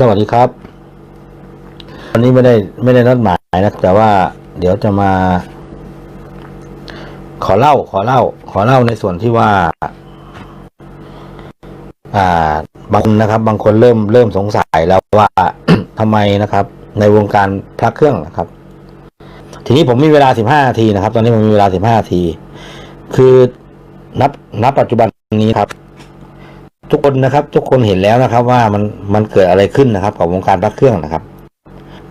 สวัสดีครับวันนี้ไม่ได้ไม่ได้นัดหมายนะแต่ว่าเดี๋ยวจะมา ขอเล่า ขอเล่า ขอเล่าในส่วนที่ว่า อ่าบางคนนะครับ บางคนเริ่มเริ่มสงสัยแล้วว่าทำไมนะครับ ในวงการพระเครื่องนะครับ ทีนี้ผมมีเวลาสิบห้านาทีนะครับ ตอนนี้ผมมีเวลาสิบห้านาที คือนับนับปัจจุบันนี้ครับ ทุกคนนะครับ ทุกคนเห็นแล้วนะครับ ว่ามันมันเกิดอะไรขึ้นนะครับ กับวงการพระเครื่องนะครับ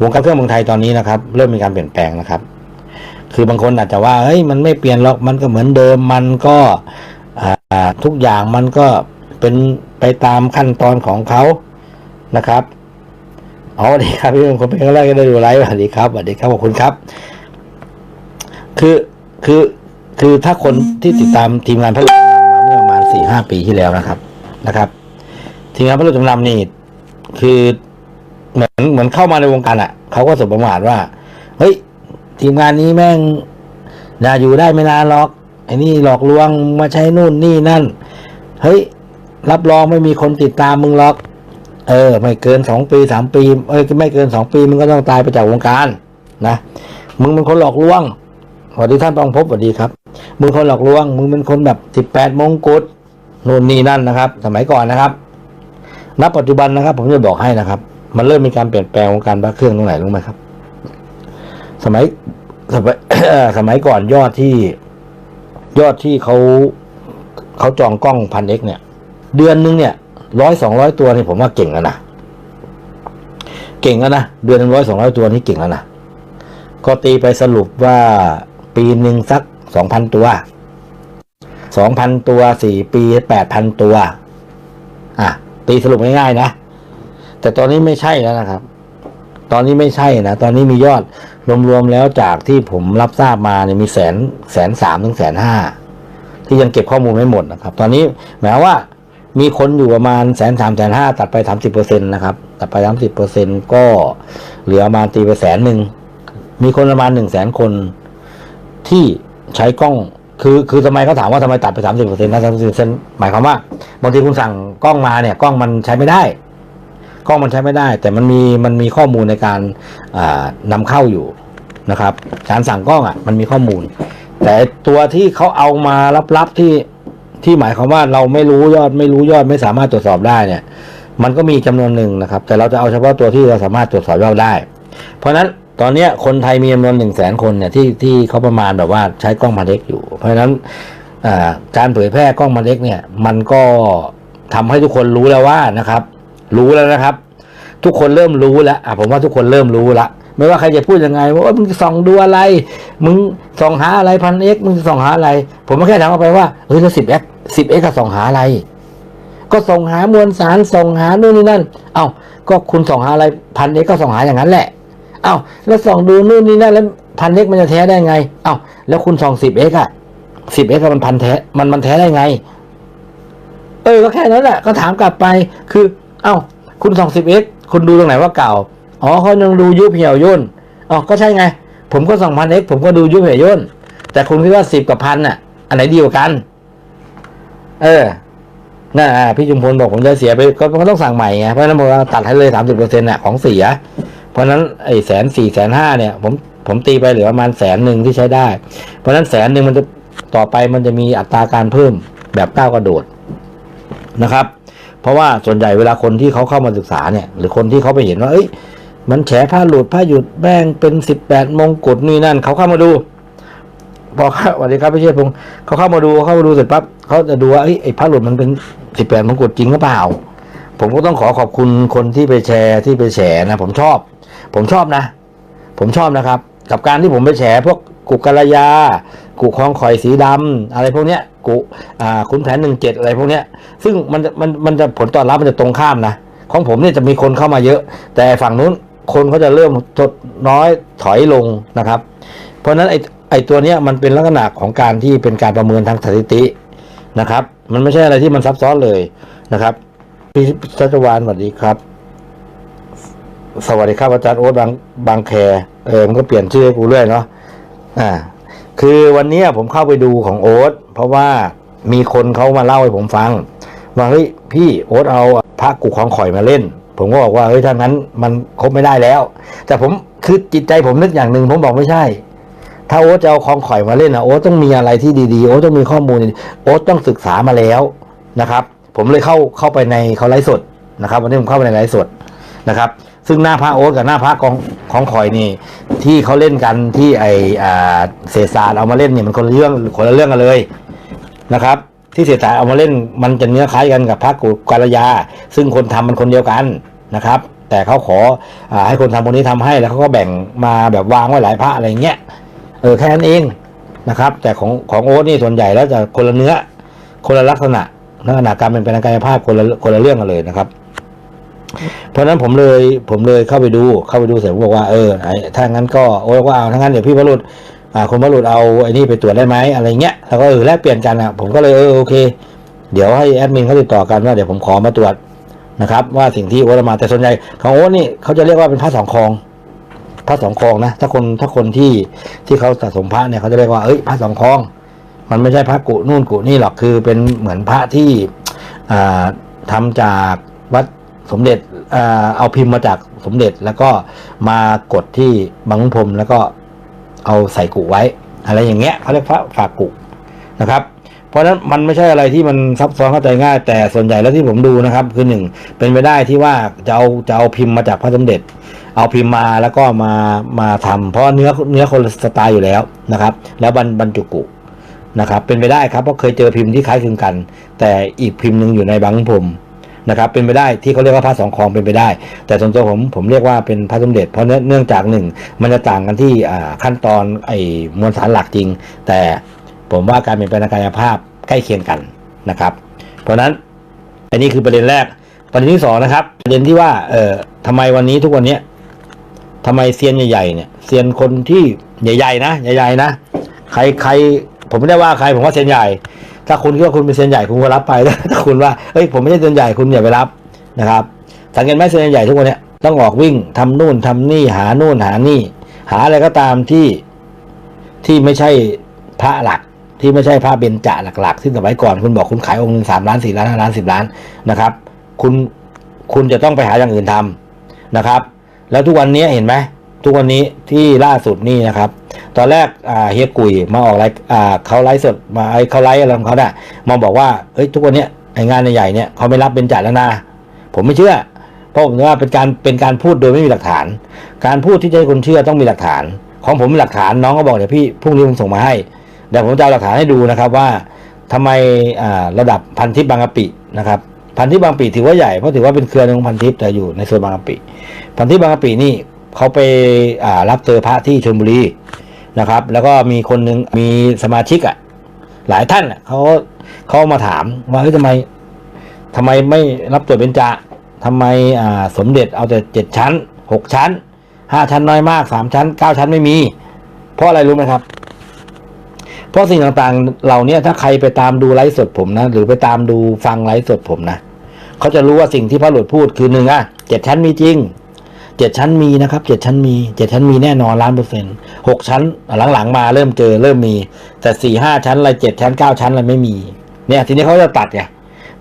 วงการเครื่องเมืองไทยตอนนี้นะครับ เริ่มมีการเปลี่ยนแปลงนะครับ คือบางคนอาจจะว่าเฮ้ยมันไม่เปลี่ยนหรอกมันก็เหมือนเดิมมันก็ทุกอย่างมันก็เป็นไปตามขั้นตอนของเขานะครับเอาสวัสดีครับพี่เป็นคนเป็นครั้งแรกก็ได้ดูไลฟ์สวัสดีครับสวัสดีครับขอบคุณครับ คือคือคือถ้าคนที่ติดตามทีมงานพระลูกจำนำมาเมื่อประมาณสี่ห้าปีที่แล้วนะครับ นะครับ ทีมงานพระลูกจำนำนี่คือเหมือนเหมือนเข้ามาในวงการอะเขาก็สบประมาทว่า เฮ้ย ทีมงานนี้แม่งน่าอยู่ได้ไม่นานหรอกไอ้นี่หลอกลวงมาใช้นู่นนี่นั่น เฮ้ย รับรองไม่มีคนติดตามมึงหรอก เออ ไม่เกินสองปีสามปี เอ้ยไม่เกินสองปีมึงก็ต้องตายไปจากวงการนะมึงเป็นคนหลอกลวงสวัสดีท่านปองพบสวัสดีครับ มึงคนหลอกลวง มึงเป็นคนแบบสิบแปดมงกุฎ นู่นนี่นั่นนะครับ สมัยก่อนนะครับ ณ ปัจจุบันนะครับ ผมจะบอกให้นะครับ มันเริ่มมีการเปลี่ยนแปลงวงการพระเครื่องตรงไหนรู้ไหมครับ สมัยสมัยสมัยก่อนยอดที่ยอดที่เขาเขาจองกล้องพันเอกเนี่ย เดือนนึงเนี่ยร้อยสองร้อยตัวนี่ผมว่าเก่งแล้วนะเก่งแล้วนะเดือนหนึ่งร้อยสองร้อยตัวนี่เก่งแล้วนะก็ตีไปสรุปว่าปีหนึ่งสักสองพันตัว สองพันตัวสี่ปีแปดพันตัว อะ ตีสรุปง่ายๆนะ แต่ตอนนี้ไม่ใช่แล้วนะครับ ตอนนี้ไม่ใช่นะ ตอนนี้มียอดรวมๆแล้วจากที่ผมรับทราบมาเนี่ยมีแสนแสนสามถึงแสนห้าที่ยังเก็บข้อมูลไม่หมดนะครับ ตอนนี้หมายว่ามีคนอยู่ประมาณแสนสามแสนห้าตัดไปสามสิบเปอร์เซ็นต์นะครับตัดไปสามสิบเปอร์เซ็นต์ก็เหลือประมาณตีไปแสนหนึ่งมีคนประมาณหนึ่งแสนคนที่ใช้กล้อง คือคือทำไมเขาถามว่าทำไมตัดไปสามสิบเปอร์เซ็นต์นะสามสิบเปอร์เซ็นต์หมายความว่าบางทีคุณสั่งกล้องมาเนี่ยกล้องมันใช้ไม่ได้ กล้องมันใช้ไม่ได้ แต่มันมีมันมีข้อมูลในการอ่านำเข้าอยู่นะครับการสั่งกล้องอะมันมีข้อมูล แต่ตัวที่เขาเอามารับๆที่ที่หมายความว่าเราไม่รู้ยอดไม่รู้ยอดไม่สามารถตรวจสอบได้เนี่ย มันก็มีจำนวนหนึ่งนะครับ แต่เราจะเอาเฉพาะตัวที่เราสามารถตรวจสอบยอดได้ เพราะฉะนั้น ตอนนี้คนไทยมีจำนวนหนึ่งแสนคนเนี่ยที่ที่เขาประมาณแบบว่าใช้กล้องมาเล็กอยู่ เพราะฉะนั้นการเผยแพร่กล้องมาเล็กเนี่ย มันก็ทำให้ทุกคนรู้แล้วว่านะครับ รู้แล้วนะครับ ทุกคนเริ่มรู้แล้วอะผมว่าทุกคนเริ่มรู้ละไม่ว่าใครจะพูดยังไง ว่ามึงส่องดูอะไร มึงส่องหาอะไรพันเอ็กมึงส่องหาอะไร ผมก็แค่ถามเขาไปว่าเฮ้ยแล้วสิบเอ็กสิบเอ็กก็ส่องหาอะไร ก็ส่องหามวลสารส่องหานู่นนี่นั่น เอ้าก็คุณส่องหาอะไรพันเอ็กก็ส่องหาอย่างนั้นแหละ อ้าแล้วส่องดูนู่นนี่นั่นแล้วพันเอ็กมันจะแท้ได้ไงเอ้าแล้วคุณส่องสิบเอ็กอะสิบเอ็กมันพันแท้มันมันแท้ได้ไง เออก็แค่นั้นแหละก็ถามกลับไปคือ เอ้าคุณส่องสิบเอ็กคุณดูตรงไหนว่าเก่าอ๋อเขายังดูยุบเหี่ยวย่นอ๋อก็ใช่ไง ผมก็ส่องพันเอ็กผมก็ดูยุบเหี่ยวย่นแต่คุณคิดว่าสิบกับพันอะอันไหนดีกว่ากัน เออน่าพี่จุมพลบอกผมจะเสียไปก็ต้องสั่งใหม่ไงเพราะนั้นผมว่าตัดให้เลยสามสิบเปอร์เซ็นต์น่ะของเสีย เพราะนั้นไอ้แสนสี่แสนห้าเนี่ย ผมผมตีไปเหลือประมาณแสนหนึ่งที่ใช้ได้ เพราะนั้นแสนหนึ่งมันจะต่อไปมันจะมีอัตราการเพิ่มแบบก้าวกระโดดนะครับ เพราะว่าส่วนใหญ่เวลาคนที่เขาเข้ามาศึกษาเนี่ย หรือคนที่เขาไปเห็นว่า เอ้ย มันแฉผ้าหลุดผ้าหยุดแบ่งเป็นสิบแปดมงกุฎนี่นั่นเขาเข้ามาดูพอเข้าสวัสดีครับพี่เชษพงศ์เขาเข้ามาดูเข้ามาดูเสร็จปั๊บเขาจะดูว่าไอ้ผ้าหลุดมันเป็นสิบแปดมงกุฎจริงหรือเปล่า ผมก็ต้องขอขอบคุณคนที่ไปแชร์ที่ไปแฉนะ ผมชอบ ผมชอบนะ ผมชอบนะครับ กับการที่ผมไปแฉพวกกุกกะยา กุคลองคอยสีดำอะไรพวกเนี้ย กุอ่าคุณแผนหนึ่งเจ็ดอะไรพวกเนี้ย ซึ่งมันจะมันมันจะผลตอบรับมันจะตรงข้ามนะ ของผมเนี่ยจะมีคนเข้ามาเยอะ แต่ฝั่งนู้นคนเขาจะเริ่มลดน้อยถอยลงนะครับ เพราะฉะนั้นไอไอตัวเนี้ยมันเป็นลักษณะของการที่เป็นการประเมินทางสถิตินะครับ มันไม่ใช่อะไรที่มันซับซ้อนเลยนะครับพี่ชัชวานสวัสดีครับ สวัสดีครับอาจารย์โอ๊ตบางบางแคเออมันก็เปลี่ยนชื่อให้กูเรื่อยเนาะอ่า คือวันนี้ผมเข้าไปดูของโอ๊ตเพราะว่ามีคนเขามาเล่าให้ผมฟังว่าเฮ้ยพี่โอ๊ตเอาพระกุของข่อยมาเล่น ผมก็บอกว่าเฮ้ยถ้างั้นมันคบไม่ได้แล้ว แต่ผมคือจิตใจผมนึกอย่างหนึ่งผมบอกไม่ใช่ ถ้าโอ๊ตจะเอาคลองข่อยมาเล่นนะโอ๊ตต้องมีอะไรที่ดีๆโอ๊ตต้องมีข้อมูลโอ๊ตต้องศึกษามาแล้วนะครับ ผมเลยเข้าเข้าไปในเขาไลฟ์สดนะครับ วันนี้ผมเข้าไปในไลฟ์สดนะครับ ซึ่งหน้าพระโอ๊ตกับหน้าพระของของข่อยนี่ ที่เขาเล่นกันที่ไออ่าเศษศาสตร์เอามาเล่นเนี่ยมันคนละเรื่องคนละเรื่องกันเลยนะครับ ที่เศษศาสตร์เอามาเล่นมันจะเนื้อคล้ายกันกับพระกุกาลยา ซึ่งคนทำมันคนเดียวกันนะครับ แต่เขาขออให้คนทำคนนี้ทำให้แล้วเขาก็แบ่งมาแบบวางไว้หลายพระอะไรเงี้ยเออแค่นั้นเองนะครับ แต่ของของโอ๊ตนี่ส่วนใหญ่แล้วจะคนละเนื้อคนละลักษณะลักษณะการเป็นเป็นกายภาพคนละคนละเรื่องกันเลยนะครับ เพราะนั้นผมเลยผมเลยเข้าไปดูเข้าไปดูเสร็จผมบอกว่าเออไอ้ถ้างั้นก็โอ๊ตว่าเอาถ้างั้นเดี๋ยวพี่พรุษอ่าคนพรุษเอาไอ้นี่ไปตรวจได้ไหมอะไรเงี้ยแล้วก็เออแลกเปลี่ยนกันอะผมก็เลยเออโอเค เดี๋ยวให้แอดมินเขาติดต่อกันว่าเดี๋ยวผมขอมาตรวจนะครับ ว่าสิ่งที่โอ๊ตเอามาแต่ส่วนใหญ่ของโอ๊ตนี่เขาจะเรียกว่าเป็นผ้าสองคลองพระสองคลองนะถ้าคนถ้าคนที่ที่เขาสะสมพระเนี่ยเขาจะเรียกว่าเอ้ยพระสองคลอง มันไม่ใช่พระกุนู่นกุนี่หรอกคือเป็นเหมือนพระที่อ่าทำจาก สมเด็จเอาพิมพ์มาจากสมเด็จแล้วก็มากดที่บางพรมแล้วก็เอาใส่กุไว้ อะไรอย่างเงี้ยเขาเรียกพระฝากกุนะครับ เพราะฉะนั้นมันไม่ใช่อะไรที่มันซับซ้อนเข้าใจง่าย แต่ส่วนใหญ่แล้วที่ผมดูนะครับ คือหนึ่งเป็นไปได้ที่ว่าจะเอาจะเอาพิมพ์มาจากพระสมเด็จ เอาพิมพ์มาแล้วก็มามาทำเพราะเนื้อเนื้อคนละสไตล์อยู่แล้วนะครับ แล้วบรรบรรจุกุนะครับ เป็นไปได้ครับเพราะเคยเจอพิมพ์ที่คล้ายคลึงกัน แต่อีกพิมพ์หนึ่งอยู่ในบางพรม นะครับเป็นไปได้ที่เขาเรียกว่าพระสองคลองเป็นไปได้ แต่ส่วนตัวผมผมเรียกว่าเป็นพระสมเด็จ เพราะเนื่องจากหนึ่งมันจะต่างกันที่ขั้นตอนไอ้มวลสารหลักจริง แต่ผมว่าการเปลี่ยนแปลงทางกายภาพใกล้เคียงกันนะครับ เพราะฉะนั้นอันนี้คือประเด็นแรกประเด็นที่สองนะครับ ประเด็นที่ว่าเอ่อทำไมวันนี้ทุกวันนี้ทำไมเซียนใหญ่ๆเนี่ยเซียนคนที่ใหญ่ ๆ นะใหญ่ๆนะใครใครผมไม่ได้ว่าใครผมว่าเซียนใหญ่ ถ้าคุณคิดว่าคุณเป็นเซียนใหญ่คุณก็รับไปถ้าคุณว่าเฮ้ยผมไม่ใช่เซียนใหญ่คุณอย่าไปรับนะครับสังเกตไหมเซียนใหญ่ทุกวันเนี้ยต้องออกวิ่งทำนู่นทำนี่หานู่นหานี่ หาอะไรก็ตามที่ที่ไม่ใช่พระหลักที่ไม่ใช่พระเบญจหลักๆซึ่สมัยก่อนคุณบอกคุณขายองค์หนึ่งสามล้านสี่ล้านห้าล้านสิบล้านนะครับ คุณคุณจะต้องไปหาอย่างอื่นทำนะครับ แล้วทุกวันนี้เห็นไหม ทุกวันนี้ที่ล่าสุดนี่นะครับ ตอนแรกเฮียกุยมาออกไลฟ์เขาไลฟ์สดมาไอเขาไลฟ์อะไรของเขาเนี่ยมาบอกว่าเฮ้ยทุกวันนี้ไองานใหญ่เนี่ยเขาไม่รับเป็นจัดแล้วนะผมไม่เชื่อ เพราะผมว่าเป็นการเป็นการพูดโดยไม่มีหลักฐาน การพูดที่จะให้คนเชื่อต้องมีหลักฐาน ของผมมีหลักฐานน้องก็บอกเดี๋ยวพี่พรุ่งนี้ผมส่งมาให้เดี๋ยวผมจะเอาหลักฐานให้ดูนะครับว่าทำไมาระดับพันทิพย์บางกะปินะครับพันทิพย์บางปีถือว่าใหญ่เพราะถือว่าเป็นเครือหนึ่งของพันทิพย์แต่อยู่ในโซนบางกะปิพันทิพย์บางกะปินี่ เขาไปอ่ารับเจอพระที่ชลบุรีนะครับ แล้วก็มีคนหนึ่งมีสมาชิกอะ หลายท่านเขาเขามาถามว่าเฮ้ยทำไมทำไมไม่รับตรวจเป็นจะทำไมอ่าสมเด็จเอาแต่เจ็ดชั้นหกชั้นห้าชั้นน้อยมากสามชั้นเก้าชั้นไม่มี เพราะอะไรรู้ไหมครับ เพราะสิ่งต่างๆ เหล่านี้ถ้าใครไปตามดูไลฟ์สดผมนะ หรือไปตามดูฟังไลฟ์สดผมนะเขาจะรู้ว่าสิ่งที่พระหลุดพูดคือหนึ่งอะเจ็ดชั้นมีจริง เจ็ดชั้นมีนะครับเจ็ดชั้นมีเจ็ดชั้นมีแน่นอนล้านเปอร์เซ็นต์หกชั้นหลังๆมาเริ่มเจอเริ่มมี แต่สี่ห้าชั้นอะไรเจ็ดชั้นเก้าชั้นอะไรไม่มี เนี่ยทีนี้เขาจะตัดไง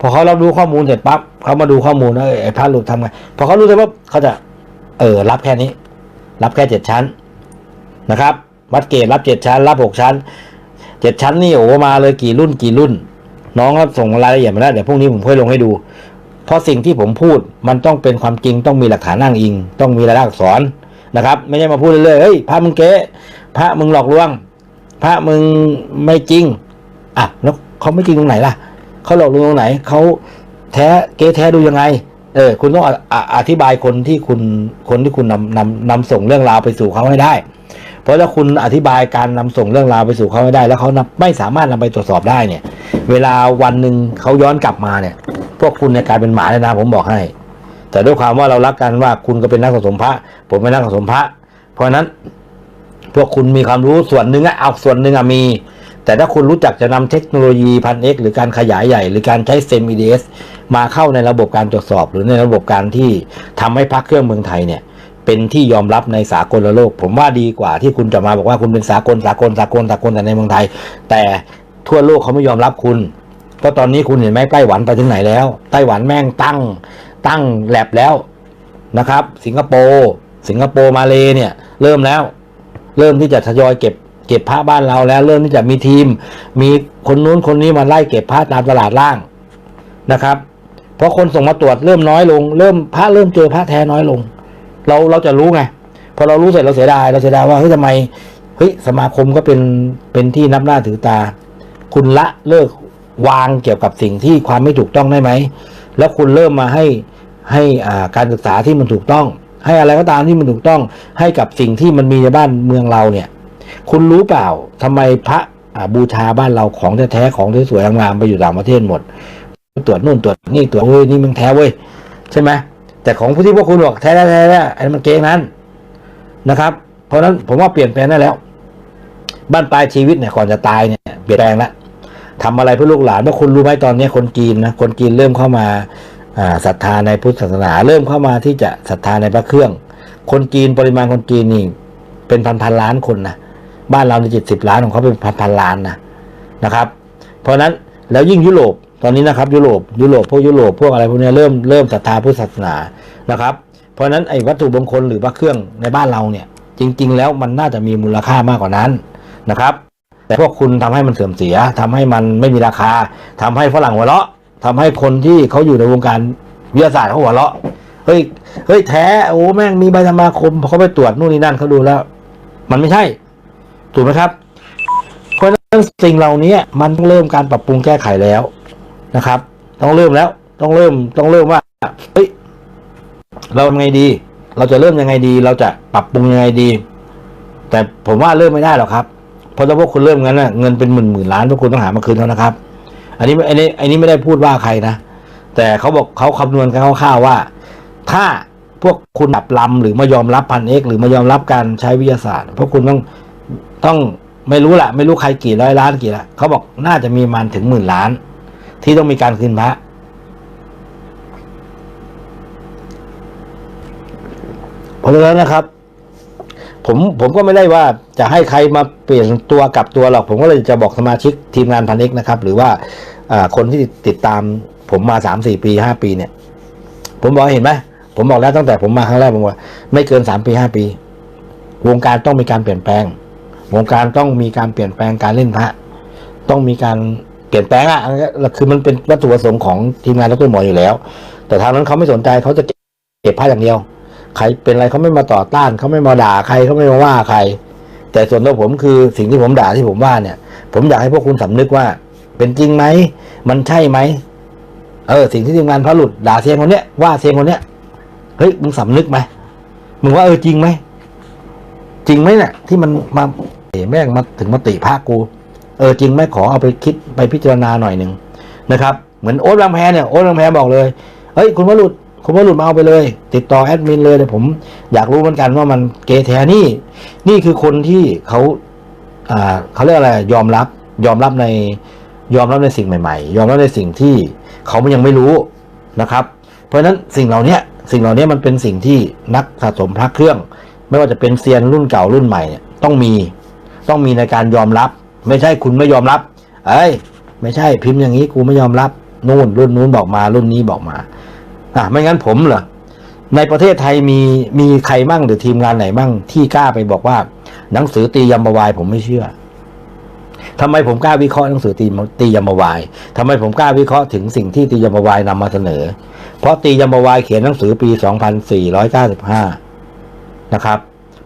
พอเขารับรู้ข้อมูลเสร็จปั๊บเขามาดูข้อมูลว่าไอ้พระหลุดทำไงพอเขารู้เสร็จปั๊บเขาจะ เออรับแค่นี้ รับแค่เจ็ดชั้นนะครับ วัดเกตรับเจ็ดชั้น รับหกชั้นเจ็ดชั้นนี่โอ้มาเลยกี่รุ่นกี่รุ่น น้องครับส่งรายละเอียดมาแล้วเดี๋ยวพรุ่งนี้ผมค่อยลงให้ดู เพราะสิ่งที่ผมพูดมันต้องเป็นความจริงต้องมีหลักฐานอ้างอิง ต้องมีรายลักษณ์อักษรนะครับ ไม่ใช่มาพูดเรื่อยเฮ้ยพระมึงเก๊พระมึงหลอกลวง พระมึงไม่จริงอะแล้วเขาไม่จริงตรงไหนล่ะเขาหลอกลวงตรงไหนเขาแท้เก๊แท้ดูยังไงเออคุณต้องอออธิบายคนที่คุณคนที่คุณนำนำนำส่งเรื่องราวไปสู่เขาให้ได้ เพราะถ้าคุณอธิบายการนำส่งเรื่องราวไปสู่เขาไม่ได้ แล้วเขานำไม่สามารถนำไปตรวจสอบได้เนี่ย เวลาวันหนึ่งเขาย้อนกลับมาเนี่ย วกคุณในยกลายเป็นหมาเลยนะผมบอกให้ แต่ด้วยความว่าเรารักกันว่าคุณก็เป็นนักสะสมพระ ผมเป็นนักสะสมพระ เพราะฉะนั้น พวกคุณมีความรู้ส่วนหนึ่งอะเอาส่วนหนึ่งอะมี แต่ถ้าคุณรู้จักจะนำเทคโนโลยีพันเหรือการขยายใหญ่ หรือการใช้เซม EDS มาเข้าในระบบการตรวจสอบ หรือในระบบการที่ทำให้พระเครื่องเมืองไทยเนี่ยเป็นที่ยอมรับในสากลโลก ผมว่าดีกว่าที่คุณจะมาบอกว่าคุณเป็นสากลสากลสากลสากลแต่ในเมืองไทย แต่ทั่วโลกเขาไม่ยอมรับคุณ เพราะตอนนี้คุณเห็นไหมไต้หวันไปถึงไหนแล้ว ไต้หวันแม่งตั้ง ตั้งแลบแล้วนะครับ สิงคโปร์สิงคโปร์มาเลเนี่ย เริ่มแล้ว เริ่มที่จะทยอยเก็บเก็บผ้าบ้านเราแล้ว เริ่มที่จะมีทีม มีคนนู้นคนนี้มาไล่เก็บผ้าตามตลาดล่างนะครับ เพราะคนส่งมาตรวจเริ่มน้อยลง เริ่มพระเริ่มเจอพระแท้น้อยลง เราเราจะรู้ไงพอเรารู้เสร็จเราเสียดายเราเสียดายว่าเฮ้ยทำไมเฮ้ยสมาคมก็เป็นเป็นที่นับหน้าถือตา คุณละเลิก วางเกี่ยวกับสิ่งที่ความไม่ถูกต้องได้ไหม แล้วคุณเริ่มมาให้ให้อ่าการศึกษาที่มันถูกต้อง ให้อะไรก็ตามที่มันถูกต้อง ให้กับสิ่งที่มันมีในบ้านเมืองเราเนี่ย คุณรู้เปล่าทำไมพระบูชาบ้านเราของแท้ๆของสวยๆงามไปอยู่ต่างประเทศหมด ตรวจนู่นตรวจนี่ตรวจเฮ้ยนี่มึงแท้เว้ยใช่ไหมแต่ของผู้ที่พวกคุณบอกแท้แท้แท้แท้ไอ้มันเก๊งนั้นนะครับ เพราะฉะนั้นผมว่าเปลี่ยนแปลงได้แล้ว บ้านปลายชีวิตเนี่ยก่อนจะตายเนี่ยเปลี่ยนแปลงแล้ว ทำอะไรเพื่อลูกหลานเพราะคุณรู้ไหมตอนนี้คนจีนนะคนจีนเริ่มเข้ามาศรัทธาในพุทธศาสนา เริ่มเข้ามาที่จะศรัทธาในพระเครื่อง คนจีนปริมาณคนจีนนี่เป็นพันพันล้านคนนะบ้านเราในเจ็ดสิบล้านของเขาเป็นพันพันล้านนะนะครับ เพราะฉะนั้นแล้วยิ่งยุโรปตอนนี้นะครับยุโรปยุโรปพวกยุโรปพวกอะไรพวกนี้เริ่มเริ่มศรัทธาพุทธศาสนานะครับ เพราะฉะนั้นไอ้วัตถุมงคลหรือพระเครื่องในบ้านเราเนี่ยจริง ๆ แล้วมันน่าจะมีมูลค่ามากกว่านั้นนะครับ แต่พวกคุณทำให้มันเสื่อมเสียทำให้มันไม่มีราคาทำให้ฝรั่งหัวเราะทำให้คนที่เขาอยู่ในวงการวิทยาศาสตร์เขาหัวเราะเฮ้ยเฮ้ยแท้โอ้แม่งมีใบสมาคมพอเขาไปตรวจนู่นนี่นั่นเขาดูแล้ว มันไม่ใช่ ถูกไหมครับ เพราะฉะนั้นสิ่งเหล่านี้มันต้องเริ่มการปรับปรุงแก้ไขแล้วนะครับ ต้องเริ่มแล้ว ต้องเริ่มต้องเริ่มว่าเฮ้ยเราทำไงดี เราจะเริ่มยังไงดี เราจะปรับปรุงยังไงดี แต่ผมว่าเริ่มไม่ได้หรอกครับ เพราะถ้าพวกคุณเริ่มงั้นน่ะเงินเป็นหมื่นหมื่นล้านพวกคุณต้องหามาคืนแล้วนะครับ อันนี้อันนี้อันนี้ไม่ได้พูดว่าใครนะ แต่เขาบอกเขาคำนวณกันคร่าวๆว่า ถ้าพวกคุณดับลำหรือไม่ยอมรับพันเอกหรือไม่ยอมรับการใช้วิทยาศาสตร์ พวกคุณต้องต้องไม่รู้แหละไม่รู้ใครกี่ร้อยล้านกี่ละเขาบอกน่าจะมีมันถึงหมื่นล้าน ที่ต้องมีการคืนพระเพราะฉะนั้นนะครับ ผมผมก็ไม่ได้ว่าจะให้ใครมาเปลี่ยนตัวกลับตัวหรอกผมก็เลยจะบอกสมาชิกทีมงานพันเอกนะครับ หรือว่าคนที่ติดตามผมมาสามสี่ปีห้าปีเนี่ย ผมบอกเห็นไหมผมบอกแล้วตั้งแต่ผมมาครั้งแรกผมว่าไม่เกินสามปีห้าปี วงการต้องมีการเปลี่ยนแปลง วงการต้องมีการเปลี่ยนแปลงการเล่นพระต้องมีการเปลี่ยนแปลงอะคือมันเป็นวัตถุประสงค์ของทีมงานดรหมออยู่แล้ว แต่ทางนั้นเขาไม่สนใจเขาจะเก็บผ้าอย่างเดียว ใครเป็นอะไรเขาไม่มาต่อต้านเขาไม่มาด่าใครเขาไม่มาว่าใคร แต่ส่วนตัวผมคือสิ่งที่ผมด่าที่ผมว่าเนี่ย ผมอยากให้พวกคุณสำนึกว่า เป็นจริงไหมมันใช่ไหมเออสิ่งที่ทีมงานพระหลุดด่าเซียงคนเนี้ยว่าเซียงคนเนี้ยเฮ้ยมึงสำนึกไหมมึงว่าเออจริงไหมจริงไหมเนี่ยที่มันมาเอแม่งมาถึงมาติภาคกู เออจริงไหมขอเอาไปคิดไปพิจารณาหน่อยหนึ่งนะครับ เหมือนโอ๊ตบางแพเนี่ยโอ๊ตบางแพบอกเลยเฮ้ยคุณวรุษ คุณวรุษมาเอาไปเลย ติดต่อแอดมินเลยเดี๋ยวผมอยากรู้เหมือนกันว่ามันเกแท้นี่ นี่คือคนที่เขาอ่าเขาเรียกอะไรยอมรับยอมรับในยอมรับในสิ่งใหม่ ๆ ยอมรับในสิ่งที่เขายังไม่รู้นะครับ เพราะฉะนั้นสิ่งเหล่านี้สิ่งเหล่านี้มันเป็นสิ่งที่นักสะสมพระเครื่อง ไม่ว่าจะเป็นเซียนรุ่นเก่ารุ่นใหม่เนี่ยต้องมีต้องมีในการยอมรับ ไม่ใช่คุณไม่ยอมรับ เอ้ย ไม่ใช่พิมพ์อย่างนี้กูไม่ยอมรับนู่นรุ่นนู้นบอกมารุ่นนี้บอกมา อะไม่งั้นผมเหรอในประเทศไทยมีมีใครมั่งหรือทีมงานไหนมั่งที่กล้าไปบอกว่า หนังสือตียมบวายผมไม่เชื่อทำไมผมกล้าวิเคราะห์หนังสือตีตียมบวายทำไมผมกล้าวิเคราะห์ถึงสิ่งที่ตียมบวายนำมาเสนอ เพราะตียมบวายเขียนหนังสือปี 2495 นะครับ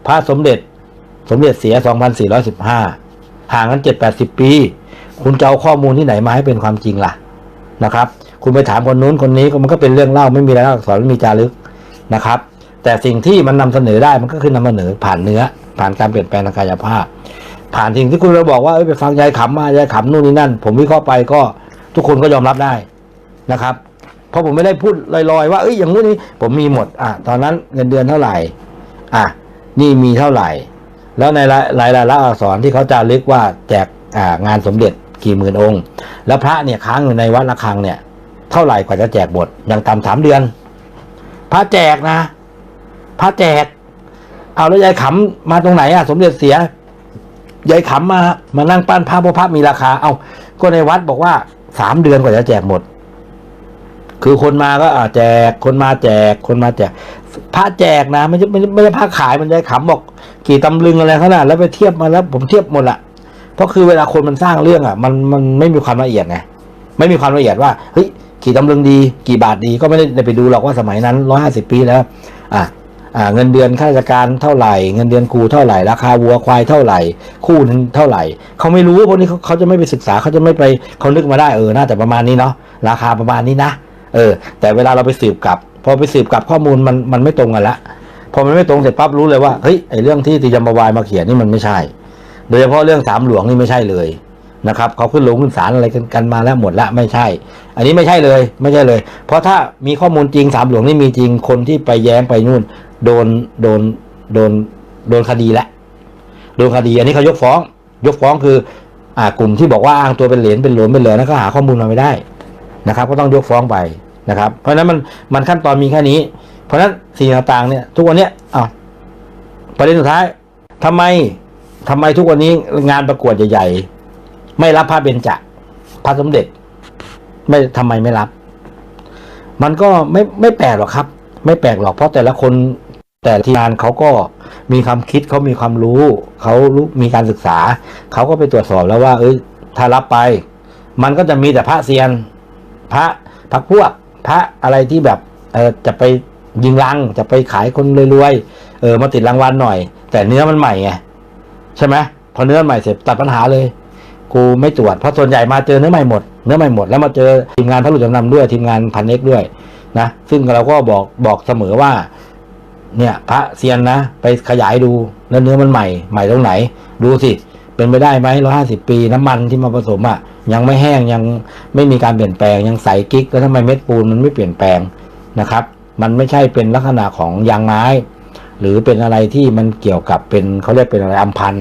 พระสมเด็จสมเด็จเสีย 2415 ห่างกัน 7-80 ปี คุณจะเอาข้อมูลที่ไหนมาให้เป็นความจริงล่ะนะครับ คุณไปถามคนนู้นคนนี้ก็มันก็เป็นเรื่องเล่าไม่มีรายลักษณ์อักษรไม่มีจารึกนะครับ แต่สิ่งที่มันนำเสนอได้มันก็คือนำเสนอผ่านเนื้อ ผ่านการเปลี่ยนแปลงทางกายภาพ ผ่านสิ่งที่คุณเราบอกว่าไปฟังยายขำมายายขำนู่นนี่นั่น ผมวิเคราะห์ไปก็ทุกคนก็ยอมรับได้นะครับเพราะผมไม่ได้พูดลอยๆ ว่าเอ้ยอย่างนู้นนี้ผมมีหมดอะตอนนั้นเงินเดือนเท่าไหร่อะนี่มีเท่าไหร่ แล้วในรายรายละอักษรที่เขาจะลึกว่าแจกอ่างานสมเด็จกี่หมื่นองค์ แล้วพระเนี่ยค้างอยู่ในวัดระฆังเนี่ย เท่าไหร่กว่าจะแจกหมดอย่างต่ำสามเดือน พระแจกนะพระแจก เอาแล้วยายขำมาตรงไหนอะ สมเด็จเสียยายขำมามานั่งปั้นพระเพราะพระมีราคา เอาก็ในวัดบอกว่าสามเดือนกว่าจะแจกหมด คือคนมาก็อ่าแจกคนมาแจกคนมาแจกพระแจกนะไม่ใช่ไม่ใช่ไม่ใช่พระขายมันจะขำบอก กี่ตำลึงอะไรขนาดแล้วไปเทียบมาแล้ว ผมเทียบหมดละเพราะคือเวลาคนมันสร้างเรื่องอะ มันมันไม่มีความละเอียดไงไม่มีความละเอียดว่าเฮ้ย กี่ตำลึงดี กี่บาทดีก็ไม่ได้ไปดูหรอกว่าสมัยนั้นร้อยห้าสิบปีแล้วอะอ่าเงินเดือนข้าราชการเท่าไหร่ เงินเดือนครูเท่าไหร่ ราคาวัวควายเท่าไหร่ คู่นึงเท่าไหร่ เขาไม่รู้พวกนี้เขาเขาจะไม่ไปศึกษาเขาจะไม่ไปเขานึกมาได้เออน่าจะประมาณนี้เนาะราคาประมาณนี้นะเออ แต่เวลาเราไปสืบกลับ พอไปสืบกลับข้อมูลมันมันไม่ตรงกันละพอมันไม่ตรงเสร็จปั๊บรู้เลยว่าเฮ้ยไอเรื่องที่ติยมวายมาเขียนนี่มันไม่ใช่ โดยเฉพาะเรื่องสามหลวงนี่ไม่ใช่เลย นะครับเขาขึ้นลงขึ้นศาลอะไรกันกันมาแล้วหมดละไม่ใช่ อันนี้ไม่ใช่เลยไม่ใช่เลย เพราะถ้ามีข้อมูลจริงสามหลวงนี่มีจริงคนที่ไปแย้งไปนู่น โดนโดนโดนโดนคดีละโดนคดีอันนี้เขายกฟ้อง ยกฟ้องคืออ่ากลุ่มที่บอกว่าอ้างตัวเป็นเหรียญเป็นหลวงเป็นเหลือนั่นก็หาข้อมูลมาไม่ได้นะครับ ก็ต้องยกฟ้องไปนะครับ เพราะฉะนั้นมันมันขั้นตอนมีแค่นี้ เพราะฉะนั้นสิ่งต่างๆเนี่ย ทุกวันเนี้ยอะประเด็นสุดท้ายทำไมทำไมทุกวันนี้งานประกวดใหญ่ๆ ไม่รับพระเบญจพระสมเด็จ ไม่ทำไมไม่รับ มันก็ไม่ไม่แปลกหรอกครับ ไม่แปลกหรอกเพราะแต่ละคนแต่ละทีมงานเขาก็มีความคิดเขามีความรู้เขารู้มีการศึกษา เขาก็ไปตรวจสอบแล้วว่า เอ้ยถ้ารับไป มันก็จะมีแต่พระเซียน พระพักพวก พระอะไรที่แบบเออจะไปยิงรังจะไปขายคนรวยๆเออมาติดรางวัลหน่อย แต่เนื้อมันใหม่ไงใช่ไหมพอเนื้อใหม่เสร็จตัดปัญหาเลย กูไม่ตรวจเพราะส่วนใหญ่มาเจอเนื้อใหม่หมด เนื้อใหม่หมดแล้วมาเจอทีมงานพระหลุดจำนำด้วยทีมงานพันเอกด้วยนะซึ่งเราก็บอกบอกเสมอว่า เนี่ย พระเซียนนะไปขยายดูแล้วเนื้อมันใหม่ใหม่ตรงไหน ดูสิเป็นไปได้ไหมร้อยห้าสิบปีน้ำมันที่มาผสมอะยังไม่แห้งยังไม่มีการเปลี่ยนแปลงยังใสกิ๊กแล้วทำไมเม็ดปูนมันไม่เปลี่ยนแปลงนะครับ มันไม่ใช่เป็นลักษณะของยางไม้ หรือเป็นอะไรที่มันเกี่ยวกับเป็นเขาเรียกเป็นอะไรอัมพัน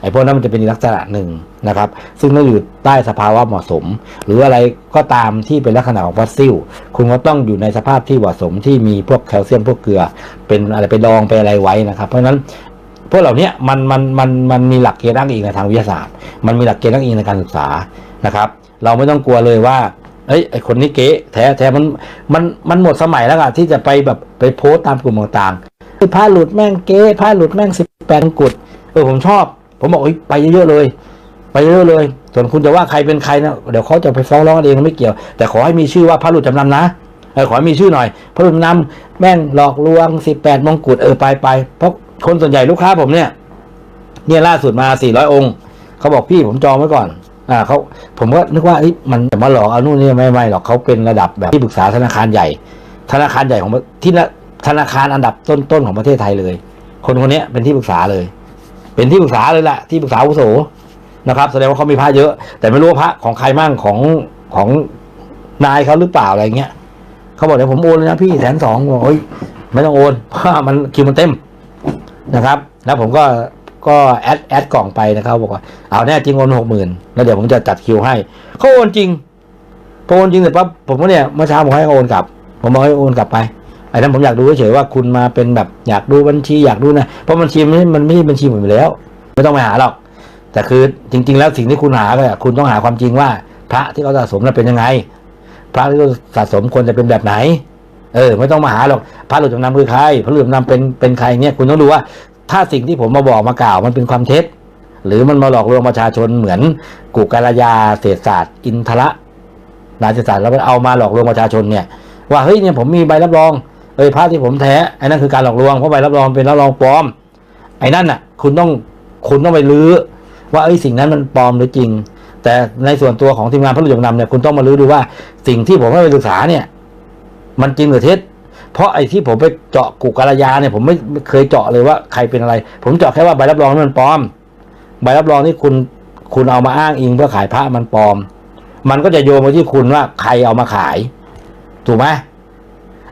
ไอ้พวกนั้นมันจะเป็นลักษณะหนึ่ง นะครับ ซึ่งต้องอยู่ใต้สภาวะเหมาะสม หรืออะไรก็ตามที่เป็นลักษณะของฟอสซิล คุณก็ต้องอยู่ในสภาพที่เหมาะสมที่มีพวกแคลเซียมพวกเกลือ เป็นอะไรไปดองไปอะไรไว้นะครับ เพราะฉะนั้นพวกเหล่านี้มันมันมันมันมีหลักเกณฑ์อ้างอิงในทางวิทยาศาสตร์ มันมีหลักเกณฑ์อ้างอิงในการศึกษานะครับ เราไม่ต้องกลัวเลยว่าเอ้ยไอคนนี้เก๊แท้แท้มันมันมันหมดสมัยแล้วอะที่จะไปแบบไปโพสต์ตามกลุ่มต่างๆไอ้ผ้าหลุดแม่งเก๊ผ้าหลุดแม่งสิบแปดกุดเออผมชอบ ผมบอกเอ้ยไปเยอะๆเลย ไปเยอะๆเลย ส่วนคุณจะว่าใครเป็นใครนะเดี๋ยวเขาจะไปฟ้องร้องเองไม่เกี่ยว แต่ขอให้มีชื่อว่าพระหลุดจำนำนะเออขอให้มีชื่อหน่อยพระหลุดจำนำแม่งหลอกลวงสิบแปดมงกุฎเออไปไปเพราะคนส่วนใหญ่ลูกค้าผมเนี่ย เนี่ยล่าสุดมาสี่ร้อยองค์เขาบอกพี่ผมจองไว้ก่อน อ่าเขาผมก็นึกว่าอ้มันจะมาหลอกเอานู่นนี่ไม่ไม่หรอกเขาเป็นระดับแบบที่ปรึกษาธนาคารใหญ่ ธนาคารใหญ่ของที่ละธนาคารอันดับต้นๆของประเทศไทยเลย คนคนนี้เป็นที่ปรึกษาเลย เป็นที่ปรึกษาเลยแหละที่ปรึกษาอุโส นะครับ แสดงว่าเขามีพระเยอะ แต่ไม่รู้ว่าพระของใครมั่งของของนายเขาหรือเปล่าอะไรเงี้ยเขาบอกเดี๋ยวผมโอนเลยนะพี่แสนสองบอกเฮ้ยไม่ต้องโอนเพราะมันคิวมันเต็มนะครับ แล้วผมก็ก็แอดแอดกล่องไปนะครับบอกว่าเอาแน่จริงโอนหกหมื่นแล้วเดี๋ยวผมจะจัดคิวให้เขาโอนจริงพอโอนจริงเสร็จปั๊บผมก็เนี่ยเมื่อเช้าผมให้เขาโอนกลับ ผมบอกให้โอนกลับไปไอ้นั้นผมอยากดูเฉยๆว่าคุณมาเป็นแบบอยากดูบัญชีอยากดูนะเพราะบัญชีมันไม่มันไม่ใช่บัญชีผมอยู่แล้ว ไม่ต้องไปหาหรอก แต่คือจริง ๆ แล้วสิ่งที่คุณหาก็คุณต้องหาความจริงว่า พระที่เขาสะสมนั้นเป็นยังไง พระที่เขาสะสมควรจะเป็นแบบไหน เออ ไม่ต้องมาหาหรอกพระหลุดจำนำคือใครพระหลุดจำนำเป็นเป็นใครเนี่ยคุณต้องดูว่าถ้าสิ่งที่ผมมาบอกมากล่าวมันเป็นความเท็จ หรือมันมาหลอกลวงประชาชนเหมือนกุกาลยาเศรษฐศาสตร์ อินทระนาเศรษฐศาสตร์แล้วเอามาหลอกลวงประชาชนเนี่ย ว่าเฮ้ยเนี่ยผมมีใบรับรองเอ้ยพระที่ผมแท้ไอ้นั่นคือการหลอกลวงเพราะใบรับรองเป็นรับรองปลอม ไอ้นั่นน่ะ คุณต้องคุณต้องไปลื้อ ว่าไอ้สิ่งนั้นมันปลอมหรือจริง แต่ในส่วนตัวของทีมงานพระหลุดจำนำเนี่ยคุณต้องมารู้ดูว่าสิ่งที่ผมให้ไปศึกษาเนี่ย มันจริงหรือเท็จเพราะไอ้ที่ผมไปเจาะกุกาลยาเนี่ยผมไม่เคยเจาะเลยว่าใครเป็นอะไร ผมเจาะแค่ว่าใบรับรองมันปลอม ใบรับรองที่คุณคุณเอามาอ้างอิงเพื่อขายพระมันปลอม มันก็จะโยงไปที่คุณว่าใครเอามาขาย ถูกไหม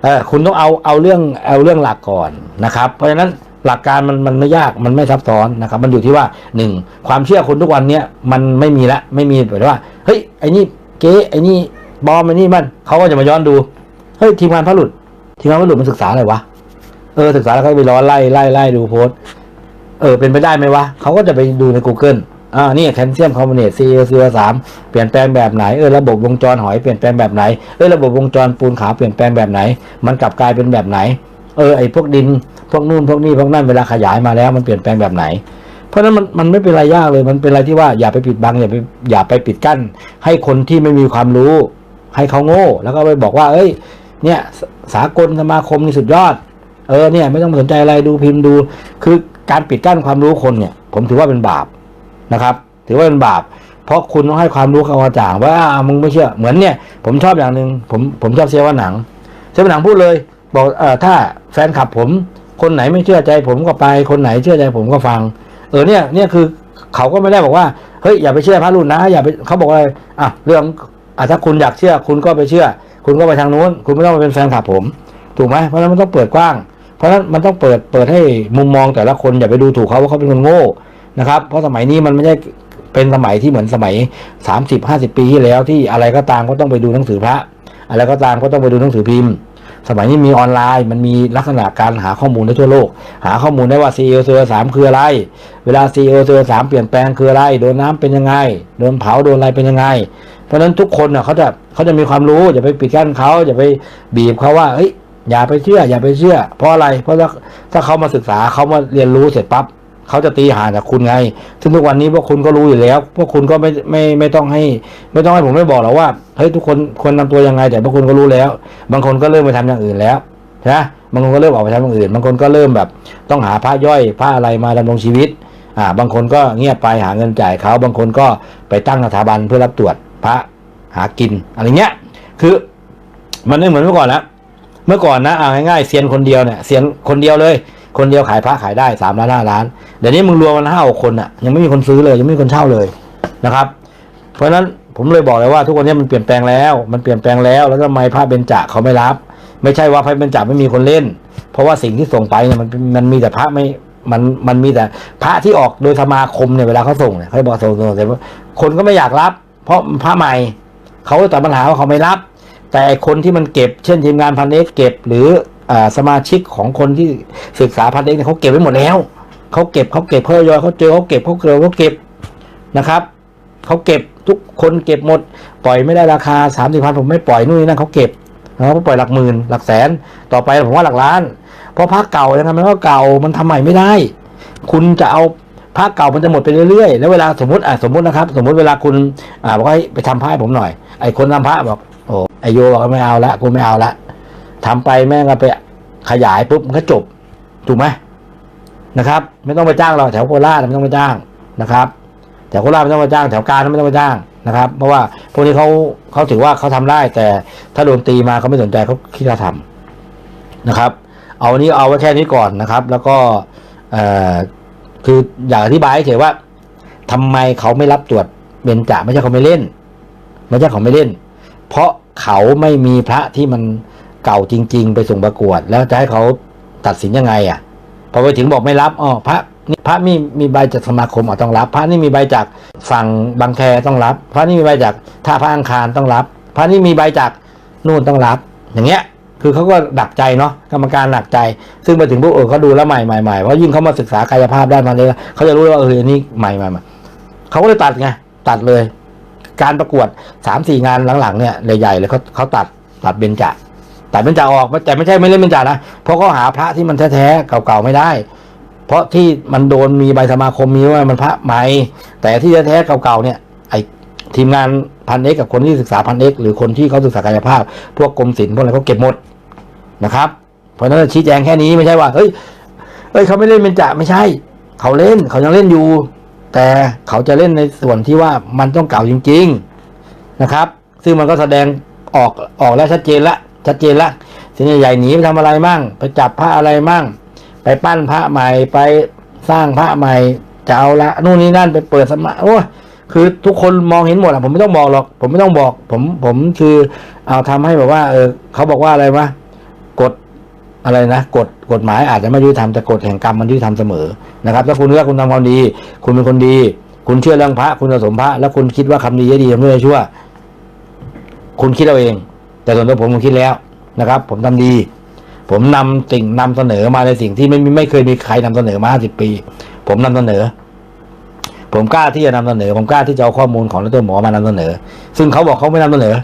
เออคุณต้องเอาเอาเรื่องเอาเรื่องหลักก่อนนะครับ เพราะฉะนั้น หลักการมันมันไม่ยากมันไม่ซับซ้อนนะครับ มันอยู่ที่ว่าหนึ่งความเชื่อคนทุกวันเนี้ยมันไม่มีละไม่มีแบบว่าเฮ้ยไอ้นี่เก๊ไอ้นี่ปลอมไอ้นี่มันเขาก็จะมาย้อนดูเฮ้ยทีมงานพระหลุดทีมงานพระหลุดมันศึกษาอะไรวะเออศึกษาแล้วก็ไปร้อนไล่ไล่ไล่ดูโพสเออเป็นไปได้ไหมวะเขาก็จะไปดูใน Google อ่านี่แคลเซียมคาร์บอเนต CaCO3 เปลี่ยนแปลงแบบไหนเออระบบวงจรหอยเปลี่ยนแปลงแบบไหนเออระบบวงจรปูนขาวเปลี่ยนแปลงแบบไหน มันกลับกลายเป็นแบบไหน เออไอพวกดิน พวกนู่นพวกนี่พวกนั่นเวลาขยายมาแล้วมันเปลี่ยนแปลงแบบไหน เพราะนั้นมันมันไม่เป็นไรยากเลยมันเป็นอะไรที่ว่าอย่าไปปิดบังอย่าไปอย่าไปปิดกั้น ให้คนที่ไม่มีความรู้ ให้เขาโง่ แล้วก็ไปบอกว่า เอ้ย เนี่ยสากลสมาคมนี่สุดยอด เออเนี่ย ไม่ต้องสนใจอะไรดูพิมพ์ดู คือการปิดกั้นความรู้คนเนี่ย ผมถือว่าเป็นบาปนะครับ ถือว่าเป็นบาป เพราะคุณต้องให้ความรู้เขากระจ่างว่ามึงไม่เชื่อเหมือนเนี่ย ผมชอบอย่างหนึ่งผมผมชอบเสียว่าหนังเสียว่าหนังพูดเลย บอกเออถ้าแฟนคลับผม คนไหนไม่เชื่อใจผมก็ไป คนไหนเชื่อใจผมก็ฟัง เออเนี่ยเนี่ยคือเขาก็ไม่ได้บอกว่าเฮ้ยอย่าไปเชื่อพระรุ่นนะอย่าไปเขาบอกอะไรอะเรื่องอะถ้าคุณอยากเชื่อ คุณก็ไปเชื่อ คุณก็ไปทางนู้น คุณไม่ต้องมาเป็นแฟนคลับผม ถูกไหมเพราะนั้นมันต้องเปิดกว้าง เพราะฉะนั้นมันต้องเปิดเปิดให้มุมมองแต่ละคนอย่าไปดูถูกเขาว่าเขาเป็นคนโง่นะครับเพราะสมัยนี้มันไม่ใช่เป็นสมัยที่เหมือนสมัย 30 50 ปีที่แล้วที่อะไรก็ตามก็ต้องไปดูหนังสือพระ อะไรก็ตามก็ต้องไปดูหนังสือพิมพ์ สมัยนี้มีออนไลน์ มันมีลักษณะการหาข้อมูลได้ทั่วโลก หาข้อมูลได้ว่า CEO เซอร์สามคืออะไร เวลา CEO เซอร์สามเปลี่ยนแปลงคืออะไร โดนน้ำเป็นยังไง โดนเผา โดนอะไรเป็นยังไง เพราะฉะนั้นทุกคนน่ะเขาจะเขาจะมีความรู้ อย่าไปปิดกั้นเขาอย่าไปบีบเขาว่าเฮ้ยอย่าไปเชื่อ อย่าไปเชื่อ เพราะอะไร เพราะถ้าถ้าเขามาศึกษาเขามาเรียนรู้เสร็จปั๊บ เขาจะตีห่างจากคุณไง ซึ่งทุกวันนี้พวกคุณก็รู้อยู่แล้ว พวกคุณก็ไม่ไม่ไม่ต้องให้ ไม่ต้องให้ผมไม่บอกหรอกว่าเฮ้ยทุกคนควรทำตัวยังไง แต่พวกคุณก็รู้แล้ว บางคนก็เริ่มไปทำอย่างอื่นแล้วนะบางคนก็เริ่มออกไปทำอย่างอื่น บางคนก็เริ่มแบบ ต้องหาผ้าย่อยผ้าอะไรมาดำรงชีวิตอ่าบางคนก็เงียบไปหาเงินจ่ายเขาบางคนก็ไปตั้งสถาบันเพื่อรับตรวจพระหากินอะไรเงี้ย คือมันไม่เหมือนเมื่อก่อนแล้วเมื่อก่อนนะเอาง่ายๆเซียนคนเดียวเนี่ยเซียนคนเดียวเลย คนเดียวขายพระขายได้สามล้านห้าล้านเดี๋ยวนี้มึงรวมกันห้าหกคนอะ ยังไม่มีคนซื้อเลย ยังไม่มีคนเช่าเลยนะครับ เพราะฉะนั้นผมเลยบอกเลยว่าทุกวันนี้มันเปลี่ยนแปลงแล้ว มันเปลี่ยนแปลงแล้ว แล้วทำไมพระเบญจเขาไม่รับ ไม่ใช่ว่าพระเบญจไม่มีคนเล่น เพราะว่าสิ่งที่ส่งไปเนี่ยมันมันมีแต่พระไม่มันมันมีแต่พระที่ออกโดยสมาคมเนี่ยเวลาเขาส่งเนี่ยเขาบอกส่งส่งแต่คนก็ไม่อยากรับ เพราะพระใหม่เขาตัดปัญหาว่าเขาไม่รับ แต่คนที่มันเก็บ เช่นทีมงานพันเอกเก็บหรือ สมาชิกของคนที่ศึกษาพันเอกเนี่ยเขาเก็บไว้หมดแล้วเขาเก็บเขาเก็บเขายอยเขาเจอเขาเก็บเขาเกลือเขาเก็บนะครับเขาเก็บทุกคนเก็บหมด ปล่อยไม่ได้ราคาสามสิบพันผมไม่ปล่อยนู่นนี่นั่นเขาเก็บเขาปล่อยหลักหมื่นหลักแสนต่อไปผมว่าหลักล้าน เพราะพระเก่ายังไงมันก็เก่ามันทำใหม่ไม่ได้ คุณจะเอาพระเก่ามันจะหมดไปเรื่อยๆ แล้วเวลาสมมติอะสมมตินะครับ สมมติเวลาคุณอ่าบอกให้ไปทำพระให้ผมหน่อยไอ้คนทำพระบอกโอ้ไอโยบอกไม่เอาละกูไม่เอาละ ทำไปแม่งก็ไปขยายปุ๊บมันก็จบ ถูกไหมนะครับ ไม่ต้องไปจ้างเราแถวโคราชไม่ต้องไปจ้างนะครับแถวโคราชไม่ต้องไปจ้างแถวการไม่ต้องไปจ้างนะครับ เพราะว่าพวกนี้เขาเขาถือว่าเขาทำได้ แต่ถ้าโดนตีมาเขาไม่สนใจเขาคิดจะทำนะครับ เอาวันนี้เอาไว้แค่นี้ก่อนนะครับ แล้วก็คืออยากอธิบายให้เฉยว่าทำไมเขาไม่รับตรวจเบญจไม่ใช่เขาไม่เล่น ไม่ใช่เขาไม่เล่น เพราะเขาไม่มีพระที่มัน เก่าจริง ๆ ไปส่งประกวด แล้วจะให้เขาตัดสินยังไงอะ พอไปถึงบอกไม่รับอ๋อพระนี่พระมีมีใบจากสมาคมอ๋อต้องรับ พระนี่มีใบจากฝั่งบางแคต้องรับ พระนี่มีใบจากท่าพระอังคารต้องรับ พระนี่มีใบจากนู่นต้องรับ อย่างเงี้ย คือเขาก็ดักใจเนาะกรรมการหนักใจ ซึ่งไปถึงพวกเออเขาดูแล้วใหม่ใหม่ใหม่เพราะยิ่งเขามาศึกษากายภาพด้านพันธุ์เขาจะรู้ว่าเอออันนี้ใหม่ใหม่ใหม่เขาก็เลยตัดไงตัดเลย การประกวดสามสี่งานหลังๆเนี่ยใหญ่ๆเลยเขาเขาตัดตัดเบญจ ตัดเบญจออกแต่ไม่ใช่ไม่เล่นเบญจานะเพราะเขาหาพระที่มันแท้ๆเก่าๆไม่ได้ เพราะที่มันโดนมีใบสมาคมมีว่ามันพระใหม่แต่ที่แท้ๆเก่าๆเนี่ยไอทีมงานพันเอกกับคนที่ศึกษาพันเอกหรือคนที่เขาศึกษากายภาพ พวกกรมศิลป์พวกอะไรเขาเก็บหมดนะครับ เพราะฉะนั้นชี้แจงแค่นี้ไม่ใช่ว่าเฮ้ยเฮ้ยเขาไม่เล่นเบญจไม่ใช่ เขาเล่นเขายังเล่นอยู่ แต่เขาจะเล่นในส่วนที่ว่ามันต้องเก่าจริง ๆนะครับ ซึ่งมันก็แสดงออกออกแล้วชัดเจนละ ชัดเจนละทีนี้ใหญ่หนีไปทำอะไรมั่ง ไปจับพระอะไรมั่ง ไปปั้นพระใหม่ไปสร้างพระใหม่จะเอาละนู่นนี่นั่นไปเปิดสมาโอ้ยคือทุกคนมองเห็นหมดอะผมไม่ต้องบอกหรอก ผมไม่ต้องบอก ผมผมคือเอาทำให้แบบว่า เออเขาบอกว่าอะไรวะกฎอะไรนะกฎกฎหมายอาจจะไม่ยุติธรรมแต่กฎแห่งกรรมมันยุติธรรมเสมอนะครับ ถ้าคุณเลือกคุณทำความดี คุณเป็นคนดี คุณเชื่อเรื่องพระ คุณสะสมพระ แล้วคุณคิดว่าคำดีจะดีคำชั่วชั่ว คุณคิดเอาเอง แต่ส่วนตัวผมผมคิดแล้วนะครับ ผมทำดี ผมนำสิ่งนำเสนอมาในสิ่งที่ไม่ไม่เคยมีใครนำเสนอมาห้าสิบปี ผมนำเสนอ ผมกล้าที่จะนำเสนอ ผมกล้าที่จะเอาข้อมูลของดรหมอมานำเสนอ ซึ่งเขาบอกเขาไม่นำเสนอ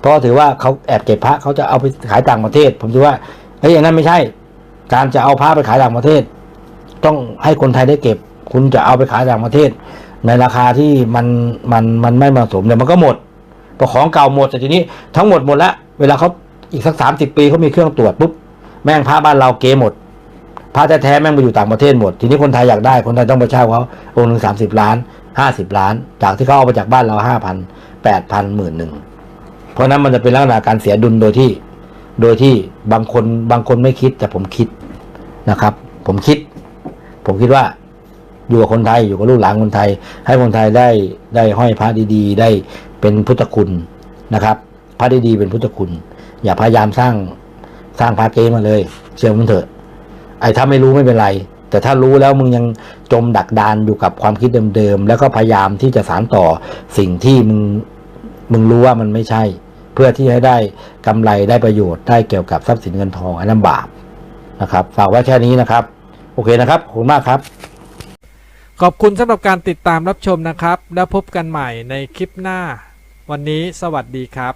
เพราะถือว่าเขาแอบเก็บพระเขาจะเอาไปขายต่างประเทศ ผมถือว่าเฮ้ยอย่างนั้นไม่ใช่ การจะเอาพระไปขายต่างประเทศ ต้องให้คนไทยได้เก็บ คุณจะเอาไปขายต่างประเทศ ในราคาที่มันมันมันไม่เหมาะสมเนี่ยมันก็หมด พอของเก่าหมดแต่ทีนี้ทั้งหมดหมดแล้วเวลาเขาอีกสักสามสิบปีเขามีเครื่องตรวจปุ๊บแม่งพระบ้านเราเกหมดพระแท้ๆแม่งไปอยู่ต่างประเทศหมด ทีนี้คนไทยอยากได้คนไทยต้องไปเช่าเขาองค์หนึ่งสามสิบล้านห้าสิบล้าน จากที่เขาเอามาจากบ้านเราห้าพันแปดพันหมื่นหนึ่งเพราะฉะนั้นมันจะเป็นลักษณะการเสียดุลโดยที่ โดยที่บางคนบางคนไม่คิดแต่ผมคิดนะครับ ผมคิด ผมคิดว่าอยู่กับคนไทยอยู่กับลูกหลานคนไทย ให้คนไทยได้ได้ห้อยพระดีๆ ได้ เป็นพุทธคุณนะครับ พระดีๆเป็นพุทธคุณ อย่าพยายามสร้างสร้างพระเกมาเลย เชื่อมันเถอะ ไอ้ถ้าไม่รู้ไม่เป็นไร แต่ถ้ารู้แล้วมึงยังจมดักดานอยู่กับความคิดเดิมๆแล้วก็พยายามที่จะสานต่อสิ่งที่มึงมึงรู้ว่ามันไม่ใช่ เพื่อที่ให้ได้กำไรได้ประโยชน์ได้เกี่ยวกับทรัพย์สินเงินทองอันนั้นบาปนะครับฝากไว้แค่นี้นะครับ โอเคนะครับขอบคุณมากครับ ขอบคุณสำหรับการติดตามรับชมนะครับ แล้วพบกันใหม่ในคลิปหน้า วันนี้สวัสดีครับ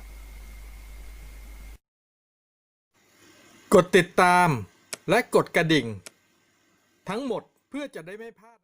กดติดตามและกดกระดิ่ง ทั้งหมดเพื่อจะได้ไม่พลาด